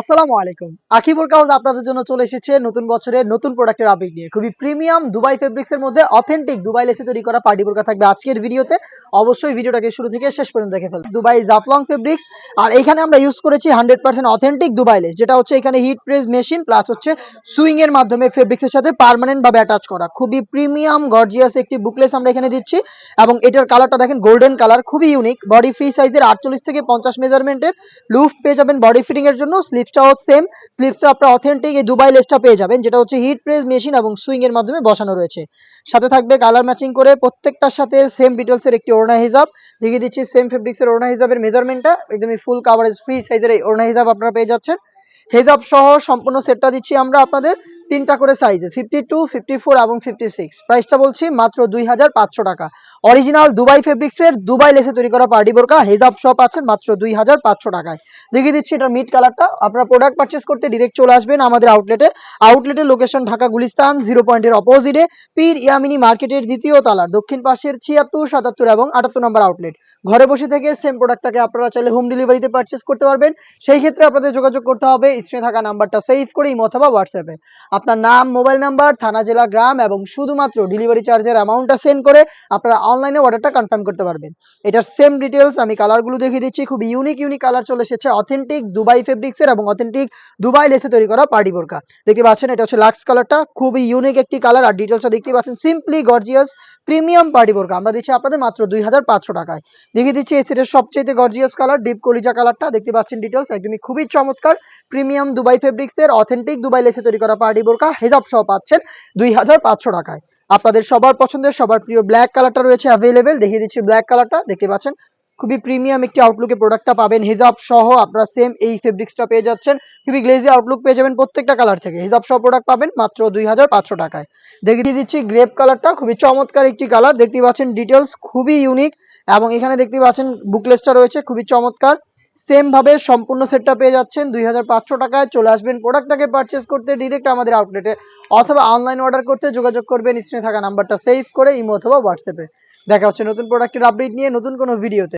আসসালামু আলাইকুম। আকিবুর কাউজ আপনাদের জন্য চলে এসেছে নতুন বছরের নতুন প্রোডাক্টের আপডেট নিয়ে। খুবই প্রিমিয়াম দুবাই ফেব্রিক্সের মধ্যে অথেন্টিক দুবাই লেসে তৈরি করা পার্টি বোরকা থাকবে আজকের ভিডিওতে। অবশ্যই ভিডিওটাকে শুরু থেকে শেষ পর্যন্ত দেখে ফেলছি দুবাই জাফলং ফেব্রিক্স আর এখানে আমরা ইউজ করেছি hundred percent authentic Dubai lace, যেটা হচ্ছে এখানে হিট প্রেস মেশিন প্লাস হচ্ছে সুইং এর মাধ্যমে ফেব্রিক্স এর সাথে পার্মানেন্ট ভাবে অ্যাটাচ করা। খুবই প্রিমিয়াম গর্জিয়াস একটি বুকলেস আমরা এখানে দিচ্ছি, এবং এটার কালারটা দেখেন গোল্ডেন কালার খুবই ইউনিক বডি ফ্রি সাইজের আটচল্লিশ থেকে পঞ্চাশ মেজারমেন্টের লুফ পেয়ে যাবেন বডি ফিটিং এর জন্য স্লিপসটাও সেম স্লিপসটা আপনার অথেন্টিক এই দুবাই লেসটা পেয়ে যাবেন, যেটা হচ্ছে হিট প্রেস মেশিন এবং সুইং এর মাধ্যমে বসানো রয়েছে। সাথে থাকবে কালার ম্যাচিং করে প্রত্যেকটার সাথে সেম ডিটেলস এর একটি ওড়না হিসাব দেখিয়ে দিচ্ছি সেম ফেব্রিক্সের ওড়না হিসাবের মেজারমেন্টটা একদমই ফুল কাভারেজ ফ্রি সাইজের এই ওড়না হিসাব আপনারা পেয়ে যাচ্ছেন। হেজাব সহ সম্পূর্ণ সেটটা দিচ্ছি আমরা আপনাদের তিনটা করে সাইজে ফিফটি টু ফিফটি ফোর এবং ফিফটি সিক্স প্রাইসটা বলছি মাত্র দুই হাজার পাঁচশো টাকা। অরিজিনাল দুবাই ফেব্রিক্স এর দুবাই লেসে তৈরি করা পার্টি বোরকা, হেজাব সহ পাচ্ছেন মাত্র দুই হাজার পাঁচশো টাকায়। দেখিয়ে দিচ্ছি এটা মিড কালারটা আপনারা প্রোডাক্ট পারচেস করতে ডিরেক্ট চলে আসবেন আমাদের আউটলেটে আউটলেটের লোকেশন ঢাকা গুলিস্তান জিরো পয়েন্টের অপোজিটে পীর ইয়ামিনী মার্কেটের দ্বিতীয় তালার, দক্ষিণ পাশের ছিয়াত্তর, সাতাত্তর এবং আটাত্তর নম্বর আউটলেট ঘরে বসে থেকে সেম প্রোডাক্টটাকে আপনারা চাইলে হোম ডেলিভারিতে পারচেস করতে পারবেন। সেই ক্ষেত্রে আপনাদের যোগাযোগ করতে হবে স্ক্রিনে থাকা নাম্বারটা সেভ করে ইমো অথবা হোয়াটসঅ্যাপে আপনার নাম মোবাইল নাম্বার থানা, জেলা, গ্রাম এবং শুধুমাত্র ডেলিভারি চার্জের অ্যামাউন্টটা সেন্ড করে আপনারা অনলাইনে অর্ডারটা কনফার্ম করতে পারবেন। এটার সেম ডিটেলস আমি কালারগুলো দেখিয়ে দিচ্ছি। খুব ইউনিক ইউনিক কালার চলে এসেছে। অথেন্টিক দুবাই ফেব্রিক্সের এবং অথেন্টিক দুবাই লেসে তৈরি করা পার্টি বোরকা দেখতে পাচ্ছেন, এটা হচ্ছে লাক্স কালারটা খুবই ইউনিক একটি কালার আর ডিটেলসটা দেখতে পাচ্ছেন সিম্পলি গর্জিয়াস প্রিমিয়াম পার্টি বোরকা আমরা দিচ্ছি আপনাদের মাত্র দুই হাজার পাঁচশো টাকায়। দেখিয়ে দিচ্ছি এই সেটের সবচেয়ে গর্জিয়াস কালার ডিপ কলিজা কালারটা দেখতে পাচ্ছেন ডিটেলস একদমই খুবই চমৎকার। প্রিমিয়াম দুবাই ফেব্রিক্সের অথেন্টিক দুবাই লেসে তৈরি করা পার্টি বোরকা হেজাব সহ পাচ্ছেন দুই হাজার পাঁচশো টাকায়। আপনাদের সবার পছন্দের, সবার প্রিয় ব্ল্যাক কালারটা রয়েছে অ্যাভেলেবেল দেখিয়ে দিচ্ছি ব্ল্যাক কালারটা দেখতে পাচ্ছেন? খুবই প্রিমিয়াম একটি আউটলুকে প্রোডাক্টটা পাবেন। হিজাব সহ আপনারা সেম এই ফেব্রিক্সটা পেয়ে যাচ্ছেন। খুবই গ্লেজি আউটলুক পেয়ে যাবেন প্রত্যেকটা কালার থেকে। হিজাব সহ প্রোডাক্ট পাবেন মাত্র দুই হাজার পাঁচশো টাকায়। দেখিয়ে দিচ্ছি গ্রেপ কালারটা খুবই চমৎকার একটি কালার দেখতে পাচ্ছেন ডিটেলস খুবই ইউনিক এবং এখানে দেখতে পাচ্ছেন বুকলেসটা রয়েছে, খুবই চমৎকার। সেম ভাবে সম্পূর্ণ সেটটা পেয়ে যাচ্ছেন। দুই হাজার পাঁচশো টাকায় চলে আসবেন প্রোডাক্টটাকে পারচেস করতে ডিরেক্ট আমাদের আউটলেটে অথবা অনলাইন অর্ডার করতে যোগাযোগ করবেন স্ক্রিনে থাকা নাম্বারটা সেভ করে ইমো অথবা হোয়াটসঅ্যাপে দেখা হচ্ছে নতুন প্রোডাক্টের আপডেট নিয়ে নতুন কোনো ভিডিওতে